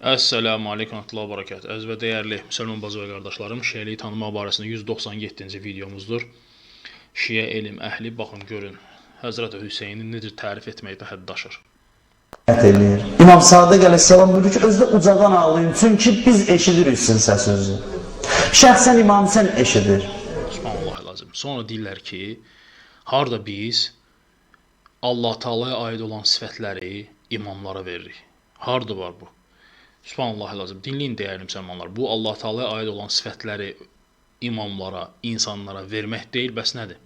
Əssalamu alaykum və bərəkət. Əziz və dəyərli müsəlman bacı və qardaşlarım, Şiəliyi tanımaq barəsində 197-ci videomuzdur. Şiə elm əhli baxın görün Həzrət Hüseyni necə tərif etməkdə hədd aşır. eləyir. İmam Sadiq əleyhissalam buyurur ki, özdə ucadan ağlayın, çünki biz eşidirik sizin səsinizi. Şəxsən İmam Hüseyn eşidir. Subhanallah lazım. Sonra deyirlər ki, harda biz Allah Taala'ya aid olan sifətləri imamlara veririk. Harda var bu? Subhanallah lazım. Dinləyin dəyərli müsəlmanlar. Bu Allah Taala'ya aid olan sifətləri imamlara, insanlara vermək deyil, bəs nədir?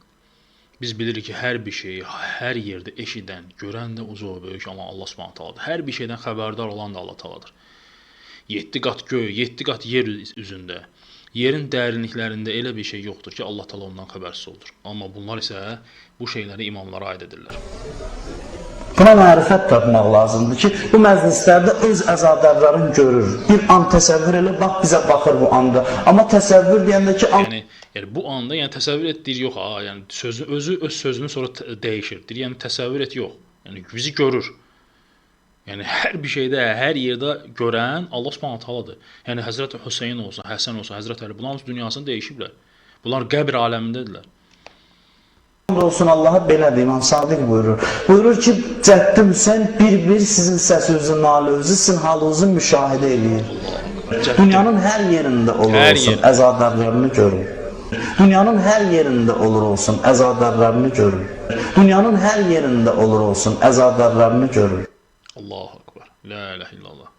Biz bilirik ki, hər bir şeyi hər yerdə eşidən, görən də uca böyük olan Allah Subhanahu taalıdır. Hər bir şeydən xəbərdar olan da Allah Taaladır. 7 qat göy, 7 qat yer üz- üzündə, yerin dərinliklərində elə bir şey yoxdur ki, Allah Taala ondan xəbərsiz olur. Amma bunlar isə bu şeyləri imamlara aid edirlər. Buna mərifət tapmaq lazımdır ki, bu məclislərdə öz əzadərlərini görür. Bir an təsəvvür elə, bax bizə baxır bu anda. Amma təsəvvür deyəndə ki, an Yəni, yəni bu anda yəni təsəvvür et deyir yox ha, yəni sözü özü öz sözünü sonra dəyişir. Deyir yəni təsəvvür et yox. Yəni bizi görür. Yəni hər bir şeydə, hər yerdə görən Allah Subhanahu taaladır. Yəni Həzrət Hüseyn olsun, Həsən olsun, Həzrət Əli bunların dünyasını dəyişiblər. Bunlar qəbr aləmindədirlər. Olsun Allaha belədir, İmam Sadiq buyurur. Buyurur ki, Cəddi Hüseyn bir-bir sizin səsinizi, nalınızı, sizin halınızı müşahidə eləyir. Dünyanın hər yerində olur Hər olsun, yer. əzadarlarını görür. Dünyanın hər yerində olur olsun, əzadarlarını görür. Dünyanın hər yerində olur olsun, əzadarlarını görür. Allahu akbar. La ilahe illallah.